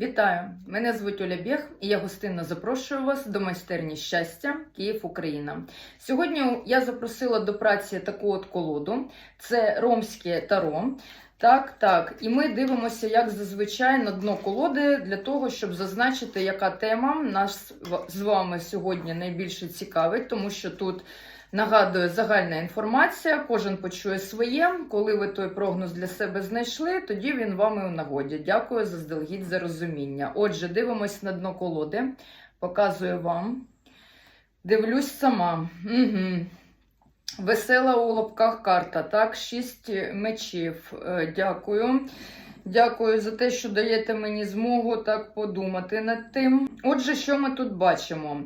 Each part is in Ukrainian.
Вітаю! Мене звуть Оля Бєх і я гостинно запрошую вас до майстерні щастя Київ, Україна. Сьогодні я запросила до праці таку от колоду: це ромське таро. Так, так. І ми дивимося, як зазвичай на дно колоди для того, щоб зазначити, яка тема нас з вами сьогодні найбільше цікавить, тому що тут. Нагадую, загальна інформація, кожен почує своє. Коли ви той прогноз для себе знайшли, тоді він вам і у нагоді. Дякую заздалегідь за розуміння. Отже, дивимось на дно колоди, показую вам. Дивлюсь сама. Угу. Весела у лапках карта. Так, шість мечів. Е, Дякую. Дякую за те, що даєте мені змогу так подумати над тим. Отже, що ми тут бачимо?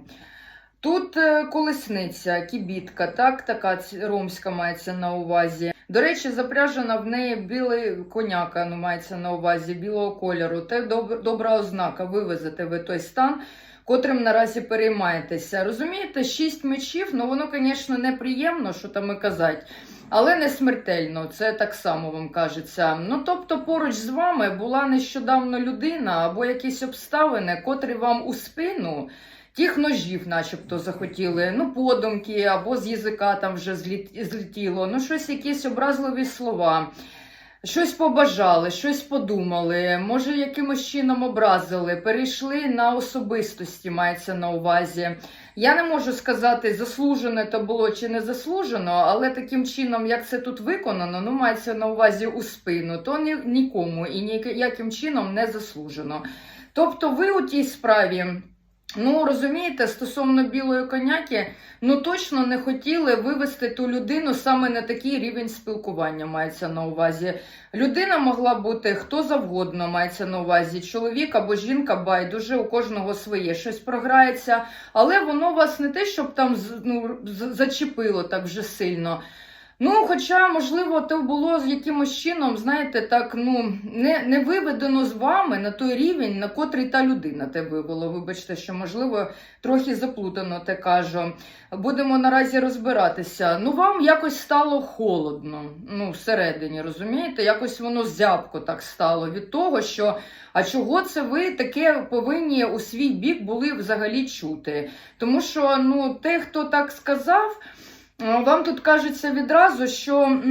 Тут е, колесниця, кібітка, так, така ромська мається на увазі. До речі, запряжена в неї білий коняка, ну мається на увазі білого кольору. Це доб- добра ознака. Вивезете ви той стан, котрим наразі переймаєтеся. Розумієте, шість мечів, ну воно, звісно, неприємно, що там і казати. Але не смертельно, це так само вам кажеться. Ну тобто, поруч з вами була нещодавно людина або якісь обставини, котрі вам у спину Тих ножів, начебто, захотіли, ну, подумки, або з язика там вже зліт- злетіло, ну, щось, якісь образливі слова, щось побажали, щось подумали, може, якимось чином образили, перейшли на особистості, мається на увазі. Я не можу сказати, заслужене то було чи не заслужено, але таким чином, як це тут виконано, ну, мається на увазі у спину, то ні, нікому і ніяким чином не заслужено. Тобто, ви у тій справі. Ну, розумієте, стосовно білої коняки, ну точно не хотіли вивести ту людину саме на такий рівень спілкування, мається на увазі. Людина могла бути хто завгодно, мається на увазі. Чоловік або жінка, байдуже, у кожного своє щось програється, але воно вас не те, щоб там ну, зачепило так вже сильно. Ну, хоча, можливо, то було з якимось чином, знаєте, так, ну, не, не виведено з вами на той рівень, на котрий та людина те вивело. Вибачте, що, можливо, трохи заплутано те кажу. Будемо наразі розбиратися. Ну, вам якось стало холодно, ну, всередині, розумієте? Якось воно зябко так стало від того, що а чого це ви таке повинні у свій бік були взагалі чути? Тому що, ну, те, хто так сказав. Е, Вам тут кажеться відразу, що,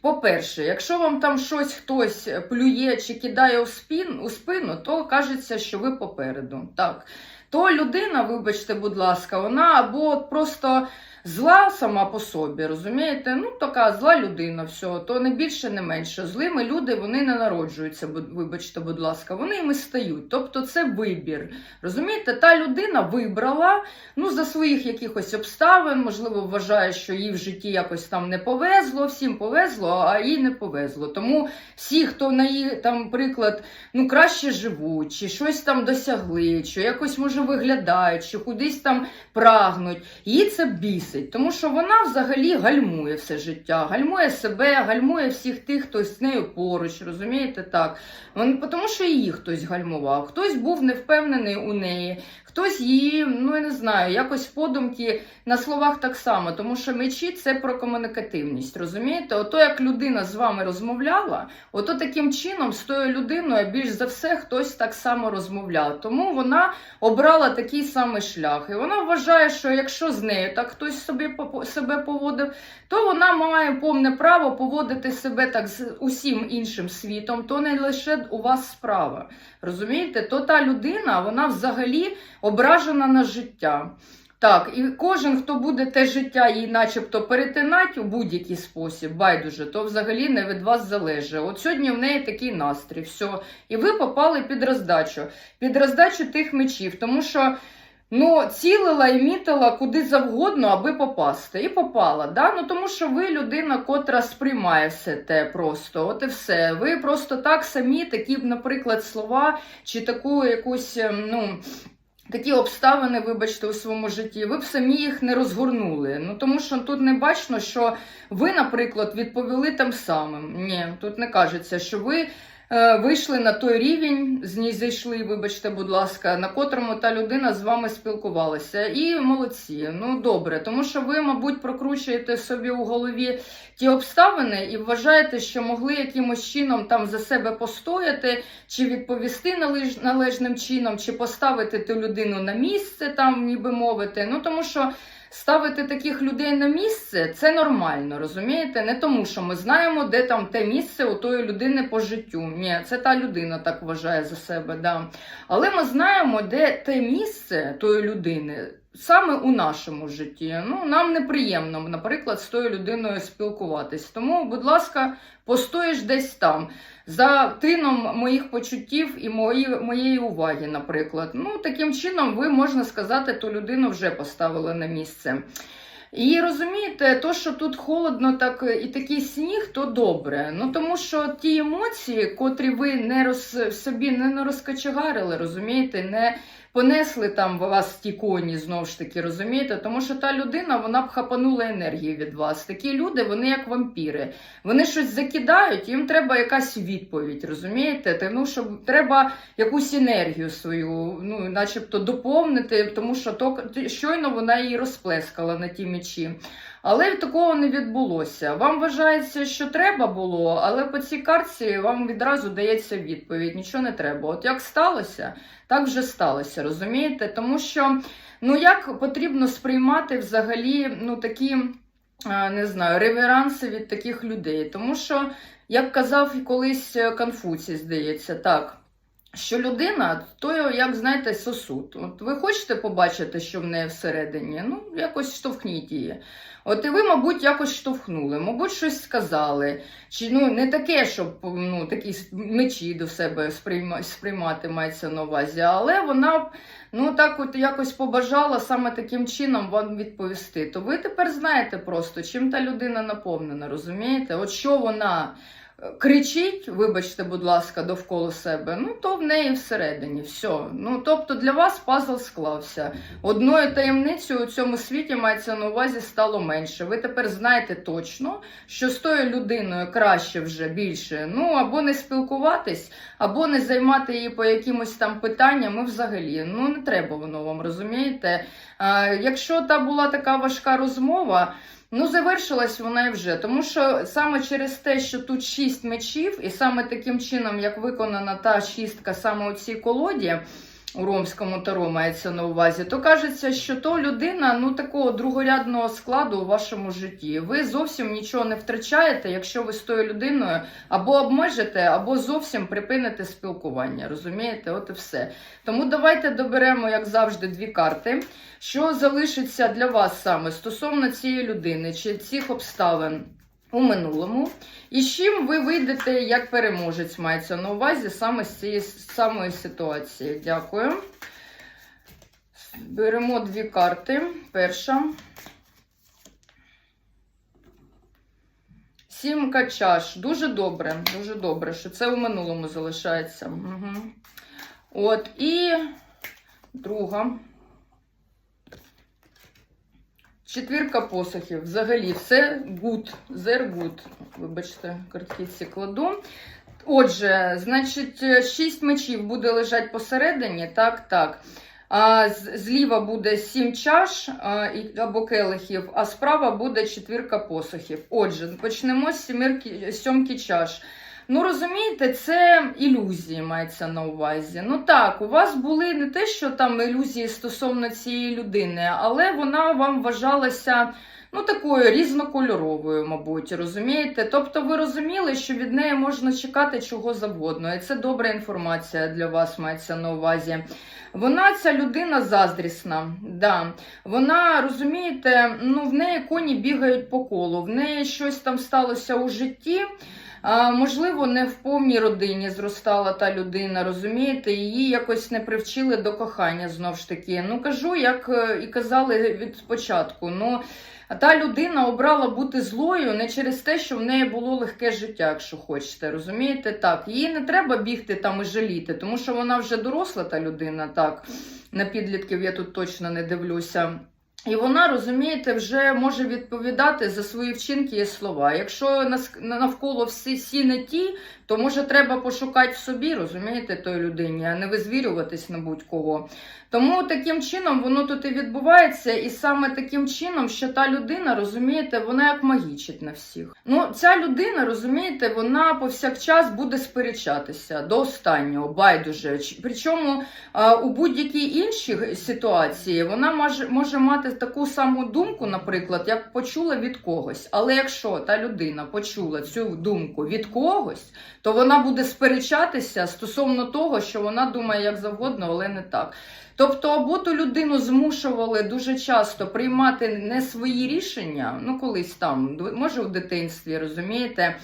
по-перше, якщо вам там щось хтось плює чи кидає у, спін, у спину, то кажеться, що ви попереду. Так. То людина, вибачте, будь ласка, вона або просто зла сама по собі, розумієте? Ну, така зла людина, все, то не більше, не менше. Злими люди вони не народжуються, вибачте, будь ласка, вони іми стають. Тобто це вибір. Розумієте, та людина вибрала ну, за своїх якихось обставин, можливо, вважає, що їй в житті якось там не повезло, всім повезло, а їй не повезло. Тому всі, хто на її там приклад ну, краще живуть, чи щось там досягли, чи якось може виглядають, чи кудись там прагнуть, її це бісить, тому що вона взагалі гальмує все життя, гальмує себе, гальмує всіх тих, хто з нею поруч, розумієте так? Вон- Тому що її хтось гальмував, хтось був невпевнений у неї, хтось її, ну я не знаю, якось подумки на словах так само, тому що мечі це про комунікативність, розумієте? Ото як людина з вами розмовляла, ото таким чином з тою людиною більш за все хтось так само розмовляв. Тому вона обрала такий самий шлях. І вона вважає, що якщо з нею так хтось собі себе поводив, то вона має повне право поводити себе так з усім іншим світом, то не лише у вас справа. Розумієте? То та людина, вона взагалі ображена на життя. Так, і кожен, хто буде те життя їй начебто перетинати у будь-який спосіб, байдуже, то взагалі не від вас залежить. От сьогодні в неї такий настрій, все. І ви попали під роздачу, під роздачу тих мечів, тому що ну, цілила і мітила куди завгодно, аби попасти. І попала. Да? Ну, тому що ви людина, котра сприймає все те просто. От і все. Ви просто так самі, такі, наприклад, слова чи таку якусь, ем, ну. Такі обставини, вибачте, у своєму житті, ви б самі їх не розгорнули. Ну тому що тут не бачно, що ви, наприклад, відповіли тим самим. Ні, тут не кажеться, що ви вийшли на той рівень, з ній зійшли, вибачте, будь ласка, на котрому та людина з вами спілкувалася. І молодці, ну добре, тому що ви, мабуть, прокручуєте собі у голові ті обставини і вважаєте, що могли якимось чином там за себе постояти, чи відповісти належ- належним чином, чи поставити ту людину на місце, там, ніби мовити. Ну тому що. Ставити таких людей на місце це нормально, розумієте? Не тому, що ми знаємо, де там те місце у тої людини по життю. Ні, це та людина так вважає за себе. Да. Але ми знаємо, де те місце тої людини саме у нашому житті. Ну, нам неприємно, наприклад, з тою людиною спілкуватись. Тому, будь ласка, постоїш десь там. За тином моїх почуттів і мої, моєї уваги, наприклад. Ну, таким чином, ви можна сказати, ту людину вже поставили на місце. І розумієте, то, що тут холодно, так і такий сніг, то добре. Ну тому що ті емоції, котрі ви не роз собі не розкачегарили, розумієте, не понесли там вас ті коні знову ж таки, розумієте? Тому що та людина вона б хапанула енергію від вас. Такі люди, вони як вампіри. Вони щось закидають, їм треба якась відповідь, розумієте? Тому що треба якусь енергію свою, ну, начебто, доповнити, тому що то, щойно вона її розплескала на ті мечі. Але такого не відбулося. Вам вважається, що треба було, але по цій картці вам відразу дається відповідь: нічого не треба. От як сталося, так вже сталося, розумієте? Тому що ну як потрібно сприймати взагалі ну такі. Не знаю, реверанси від таких людей. Тому що, як казав колись Конфуцій, здається, так, що людина, то, як знаєте, сосуд. От ви хочете побачити, що в неї всередині, ну, якось штовхніть її. От і ви, мабуть, якось штовхнули, мабуть, щось сказали. Чи ну не таке, щоб ну, такі мечі до себе сприйма, сприймати мається на увазі, але вона ну так от якось побажала саме таким чином вам відповісти. То ви тепер знаєте просто, чим та людина наповнена, розумієте? От що вона кричить, вибачте, будь ласка, довкола себе, ну то в неї всередині все. Ну тобто для вас пазл склався. Одною таємницею у цьому світі мається на увазі стало менше. Ви тепер знаєте точно, що з тою людиною краще вже більше. Ну або не спілкуватись, або не займати її по якимось там питанням. і взагалі ну не треба воно вам розумієте. А, Якщо та була така важка розмова. Ну, завершилась вона і вже, тому що саме через те, що тут шість мечів, і саме таким чином, як виконана та шістка саме у цій колоді, у ромському таро мається на увазі, то кажеться, що то людина ну такого другорядного складу у вашому житті. Ви зовсім нічого не втрачаєте, якщо ви з тою людиною або обмежите, або зовсім припините спілкування. Розумієте, от і все. Тому давайте доберемо, як завжди, дві карти. Що залишиться для вас саме стосовно цієї людини чи цих обставин у минулому? І з чим ви вийдете як переможець, мається на увазі саме з цієї самої ситуації? Дякую. Беремо дві карти. Перша. Сімка чаш. Дуже добре, дуже добре, що це у минулому залишається. Угу. От, і друга. Четвірка посохів. Взагалі, все good, there good. Вибачте, картки кладу. Отже, значить, шість мечів буде лежати посередині. Так, так. А зліва буде сім чаш або келихів, а справа буде четвірка посохів. Отже, почнемо з сьомки чаш. Ну, розумієте, це ілюзії мається на увазі. Ну так, у вас були не те, що там ілюзії стосовно цієї людини, але вона вам вважалася ну, такою різнокольоровою, мабуть, розумієте? Тобто ви розуміли, що від неї можна чекати чого завгодно. І це добра інформація для вас мається на увазі. Вона, ця людина заздрісна. Да. Вона, розумієте, ну, в неї коні бігають по колу, в неї щось там сталося у житті. Можливо, не в повній родині зростала та людина, розумієте, її якось не привчили до кохання знову ж таки. Ну, кажу, як е, і казали від спочатку. Ну, та людина обрала бути злою не через те, що в неї було легке життя, якщо хочете. Розумієте, так. Їй не треба бігти там і жаліти, тому що вона вже доросла, та людина, так. На підлітків я тут точно не дивлюся. І вона, розумієте, вже може відповідати за свої вчинки і слова. Якщо навколо всі, всі не ті, то може треба пошукати в собі, розумієте, той людині, а не визвірюватись на будь-кого. Тому таким чином воно тут і відбувається, і саме таким чином, що та людина, розумієте, вона як магічить на всіх. Ну, ця людина, розумієте, вона повсякчас буде сперечатися до останнього, байдуже. Причому у будь-якій іншій ситуації вона може мати таку саму думку, наприклад, як почула від когось. Але якщо та людина почула цю думку від когось, то вона буде сперечатися стосовно того, що вона думає як завгодно, але не так. Тобто, або ту людину змушували дуже часто приймати не свої рішення, ну колись там, може в дитинстві, розумієте?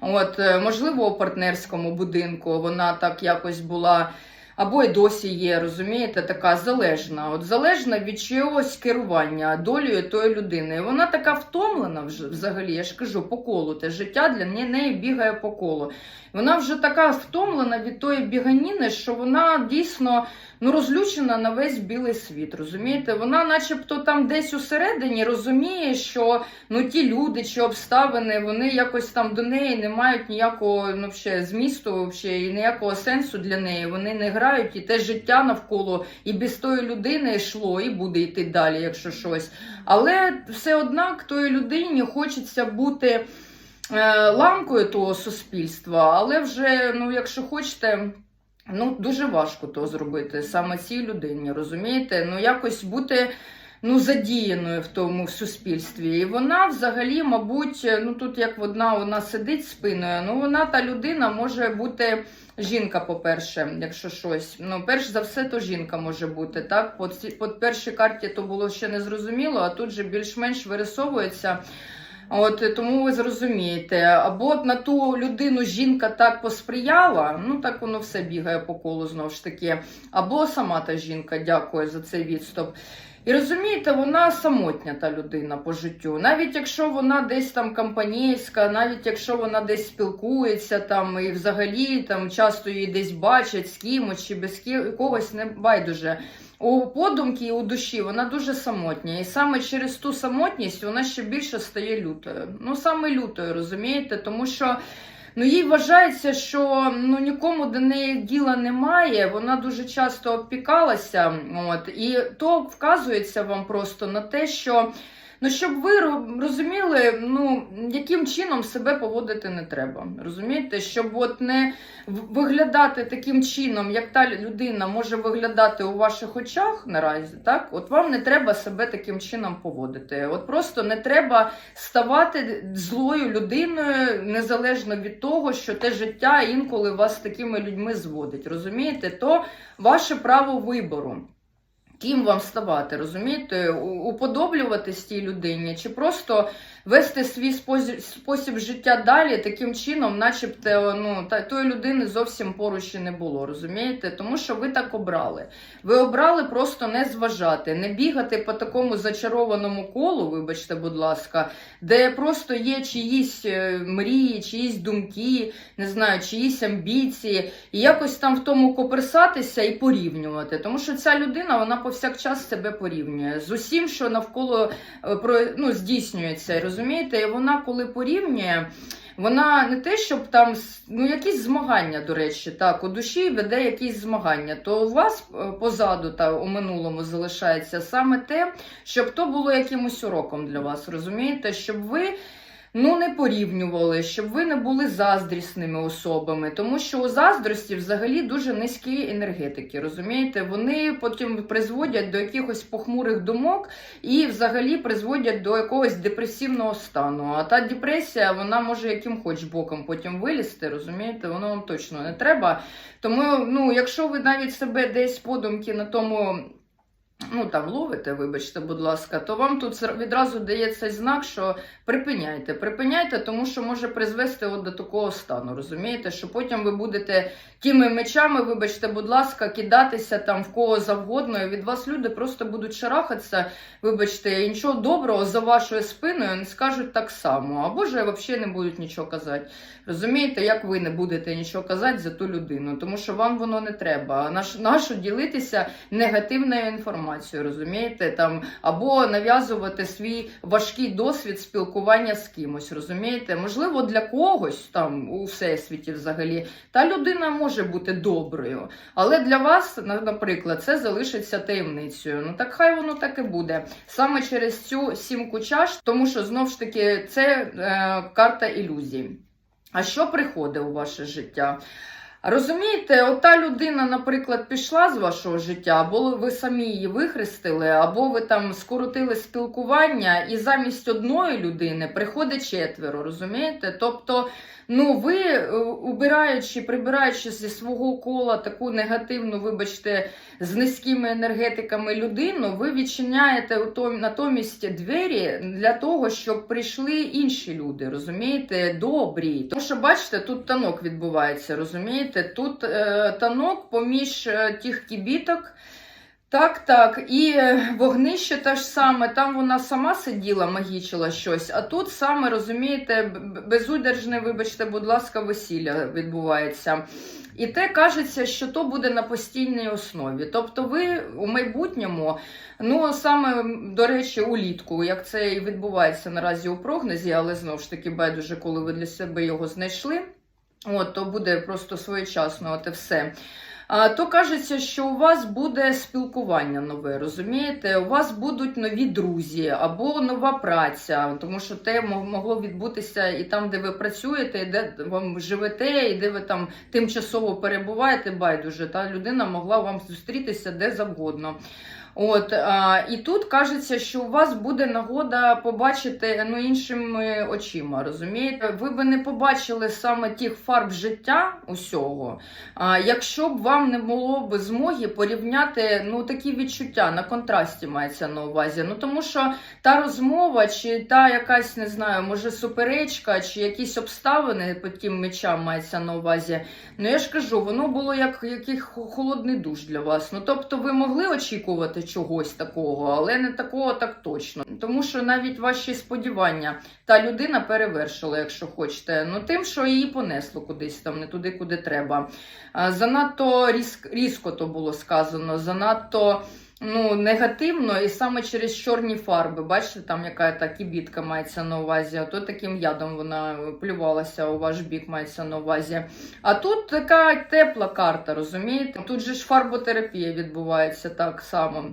От, е, можливо, у партнерському будинку вона так якось була. Або й досі є, розумієте, така залежна. От залежна від чогось керування долею тої людини. І вона така втомлена вже взагалі, я ж кажу, по колу. Те життя для неї- бігає по колу. Вона вже така втомлена від тої біганіни, що вона дійсно ну, розлючена на весь білий світ. Розумієте? Вона, начебто, там десь усередині розуміє, що ну, ті люди чи обставини, вони якось там до неї не мають ніякого ну, ще, змісту вообще, і ніякого сенсу для неї. Вони не грають, і те життя навколо і без тої людини йшло, і буде йти далі, якщо щось. Але все однак тої людині хочеться бути. е, Ламкою того суспільства, але вже, ну, якщо хочете, ну, дуже важко то зробити саме цій людині, розумієте? Ну, якось бути ну, задіяною в тому в суспільстві. І вона взагалі, мабуть, ну тут як одна вона сидить спиною, ну вона та людина може бути. Жінка, по-перше, якщо щось. Ну, перш за все, то жінка може бути. Так, по, по першій карті то було ще не зрозуміло, а тут же більш-менш вирисовується. От е, тому ви зрозумієте, або на ту людину жінка так посприяла, ну так воно все бігає по колу знову ж таки, або сама та жінка дякує за цей відступ. І розумієте, вона самотня та людина по життю. Навіть якщо вона десь там компанійська, навіть якщо вона десь спілкується там і взагалі там часто її десь бачать з кимось чи без когось не байдуже. У подумки і у душі вона дуже самотня. І саме через ту самотність вона ще більше стає лютою. Ну саме лютою, розумієте? Тому що ну, їй вважається, що ну, нікому до неї діла немає. Вона дуже часто обпікалася. От, і то вказується вам просто на те, що. Ну, щоб ви розуміли, ну яким чином себе поводити не треба. Розумієте, щоб от не виглядати таким чином, як та людина може виглядати у ваших очах наразі, так от вам не треба себе таким чином поводити. От просто не треба ставати злою людиною, незалежно від того, що те життя інколи вас з такими людьми зводить. Розумієте, то ваше право вибору. Ким вам ставати, розумієте? Уподоблюватись тій людині, чи просто вести свій спосіб, спосіб життя далі таким чином, начебто ну, та, тої людини зовсім поруч і не було, розумієте? Тому що ви так обрали. Ви обрали просто не зважати, не бігати по такому зачарованому колу, вибачте, будь ласка, де просто є чиїсь е, мрії, чиїсь думки, не знаю, чиїсь амбіції, і якось там в тому коперсатися і порівнювати. Тому що ця людина вона повсякчас себе порівнює з усім, що навколо е, ну, здійснюється. Розумієте, і вона коли порівнює. Вона не те, щоб там ну якісь змагання, до речі, так у душі веде якісь змагання. То у вас е, позаду та у минулому залишається саме те, щоб то було якимось уроком для вас. Розумієте, щоб ви ну не порівнювали, щоб ви не були заздрісними особами, тому що у заздрості взагалі дуже низькі енергетики. Розумієте, вони потім призводять до якихось похмурих думок і взагалі призводять до якогось депресивного стану. А та депресія вона може яким хоч боком потім вилізти, розумієте, воно вам точно не треба. Тому, ну, якщо ви навіть себе десь подумки на тому. Ну там ловите, вибачте, будь ласка, то вам тут відразу дається знак, що припиняйте, припиняйте, тому що може призвести от до такого стану. Розумієте, що потім ви будете тими мечами, вибачте, будь ласка, кидатися там в кого завгодно. І від вас люди просто будуть шарахатися, вибачте, і нічого доброго за вашою спиною не скажуть так само. Або ж взагалі не будуть нічого казати. Розумієте, як ви не будете нічого казати за ту людину, тому що вам воно не треба. А наш, нащо ділитися негативною інформацією? Інформацію, розумієте? Там, або нав'язувати свій важкий досвід спілкування з кимось, розумієте? Можливо, для когось там у всесвіті взагалі та людина може бути доброю, але для вас, наприклад, це залишиться таємницею. Ну так хай воно так і буде. Саме через цю сімку чаш, тому що знов ж таки це е, карта ілюзій. А що приходить у ваше життя? Розумієте, ота людина, наприклад, пішла з вашого життя, або ви самі її вихрестили, або ви там скоротили спілкування, і замість одної людини приходить четверо, розумієте? Тобто, ну ви, е, убираючи, прибираючи зі свого кола таку негативну, вибачте, з низькими енергетиками людину, ви відчиняєте натомість двері для того, щоб прийшли інші люди, розумієте, добрі. Тому що, бачите, тут танок відбувається, розумієте? Тут е, танок поміж е, тих кібіток. Так, так, і е, вогнище те ж саме, там вона сама сиділа, магічила щось, а тут саме, розумієте, безудержне, вибачте, будь ласка, весілля відбувається. І те кажеться, що то буде на постійній основі. Тобто ви у майбутньому, ну саме до речі, улітку, як це і відбувається наразі у прогнозі, але знову ж таки байдуже, коли ви для себе його знайшли. От, то буде просто своєчасно, от і все. А, то кажеться, що у вас буде спілкування нове, розумієте? У вас будуть нові друзі або нова праця, тому що те могло відбутися і там, де ви працюєте, і де ви живете, і де ви там тимчасово перебуваєте, байдуже, та людина могла вам зустрітися де завгодно. От а, і тут кажеться, що у вас буде нагода побачити ну іншими очима. Розумієте, ви би не побачили саме тих фарб життя усього. А, якщо б вам не було б змоги порівняти ну такі відчуття на контрасті мається на увазі. Ну тому що та розмова, чи та якась не знаю, може суперечка, чи якісь обставини по тим мечам мається на увазі. Ну я ж кажу, воно було як який холодний душ для вас. Ну тобто, ви могли очікувати чогось такого, але не такого так точно. Тому що навіть ваші сподівання та людина перевершила, якщо хочете. Ну тим, що її понесло кудись там, не туди, куди треба. Занадто різк, різко то було сказано, занадто. Ну, негативно, і саме через чорні фарби. Бачите, там яка та кібітка мається на увазі, а то таким ядом вона плювалася у ваш бік, мається на увазі. А тут така тепла карта, розумієте? Тут же ж фарботерапія відбувається так само.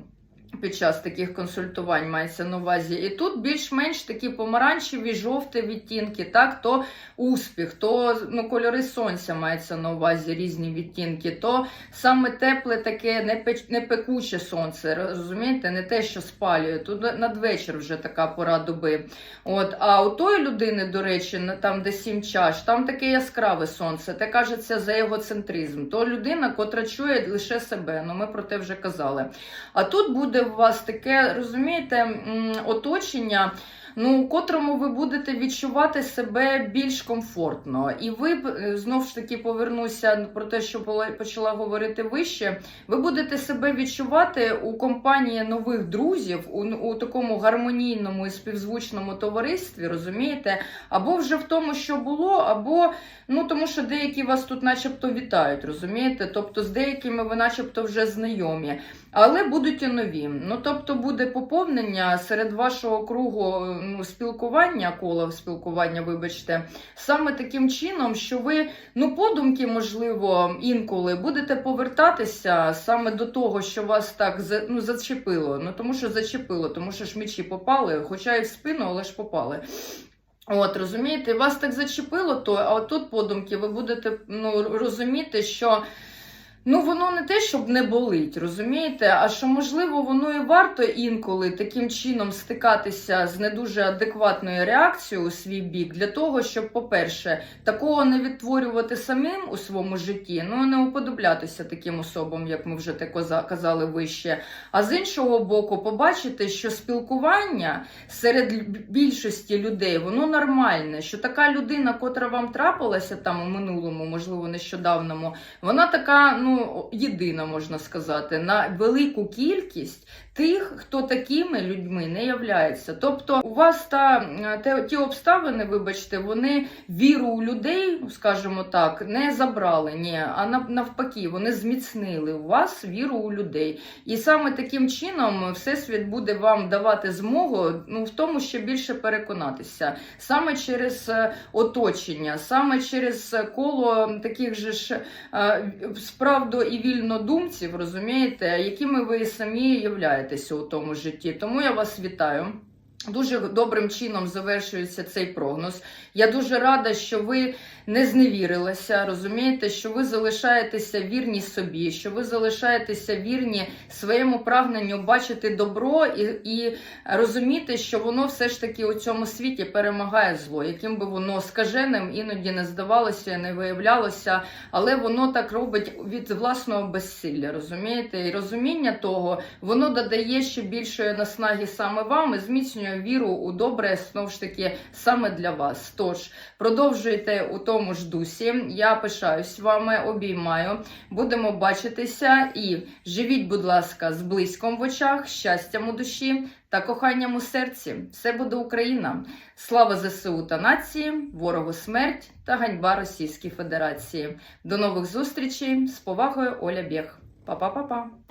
Під час таких консультувань мається на увазі. І тут більш-менш такі помаранчеві, жовті відтінки, так, то успіх, то ну, кольори сонця мається на увазі, різні відтінки, то саме тепле таке не, сонце, розумієте, не те, що спалює. Тут надвечір вже така пора доби. От, а у тої людини, до речі, там, де сім чаш, там таке яскраве сонце, те кажеться за егоцентризм. То людина, котра чує лише себе. Ну ми про те вже казали. А тут буде у вас таке, розумієте, оточення. Ну, у котрому ви будете відчувати себе більш комфортно, і ви е, знов ж таки повернуся про те, що почала говорити вище. Ви будете себе відчувати у компанії нових друзів, у, у такому гармонійному і співзвучному товаристві, розумієте? Або вже в тому, що було, або ну тому, що деякі вас тут, начебто, вітають, розумієте? Тобто з деякими ви, начебто, вже знайомі. Але будуть і нові. Ну тобто буде поповнення серед вашого кругу е, ну, спілкування, кола спілкування, вибачте, саме таким чином, що ви ну подумки, можливо, інколи будете повертатися саме до того, що вас так ну, зачепило. Ну тому що зачепило, тому що ж мечі попали, хоча і в спину, але ж попали. От, розумієте, вас так зачепило, то а отут тут подумки ви будете ну, розуміти, що Ну, воно не те, щоб не болить, розумієте? А що можливо, воно і варто інколи таким чином стикатися з не дуже адекватною реакцією у свій бік, для того, щоб, по-перше, такого не відтворювати самим у своєму житті, ну не уподоблятися таким особам, як ми вже те казали вище. А з іншого боку, побачити, що спілкування серед більшості людей воно нормальне, що така людина, котра вам трапилася там у минулому, можливо, нещодавному, вона така, ну, єдина, можна сказати, на велику кількість тих, хто такими людьми не являється. Тобто, у вас та е, те, ті обставини, вибачте, вони віру у людей, скажімо так, не забрали. Ні, а навпаки, вони зміцнили у вас віру у людей. І саме таким чином Всесвіт буде вам давати змогу ну, в тому, ще більше переконатися. Саме через е, оточення, саме через коло таких же ж е, справдо і вільнодумців, розумієте, якими ви самі являєтеся у тому житті. Тому я вас вітаю. Дуже добрим чином завершується цей прогноз. Я дуже рада, що ви не зневірилися, розумієте, що ви залишаєтеся вірні собі, що ви залишаєтеся вірні своєму прагненню бачити добро і, і розуміти, що воно все ж таки у цьому світі перемагає зло, яким би воно скаженим іноді не здавалося, не виявлялося, але воно так робить від власного безсилля. Розумієте, і розуміння того воно додає ще більшої наснаги саме вам і зміцнює віру у добре знову ж таки саме для вас. Тож продовжуйте у тому ж дусі. Я пишаюсь вами, обіймаю. Будемо бачитися і живіть, будь ласка, з близьком в очах, щастям у душі та коханням у серці. Все буде Україна. Слава ЗСУ та нації, ворогу смерть та ганьба Російській Федерації. До нових зустрічей з повагою Оля Бєх. Па-па-па-па.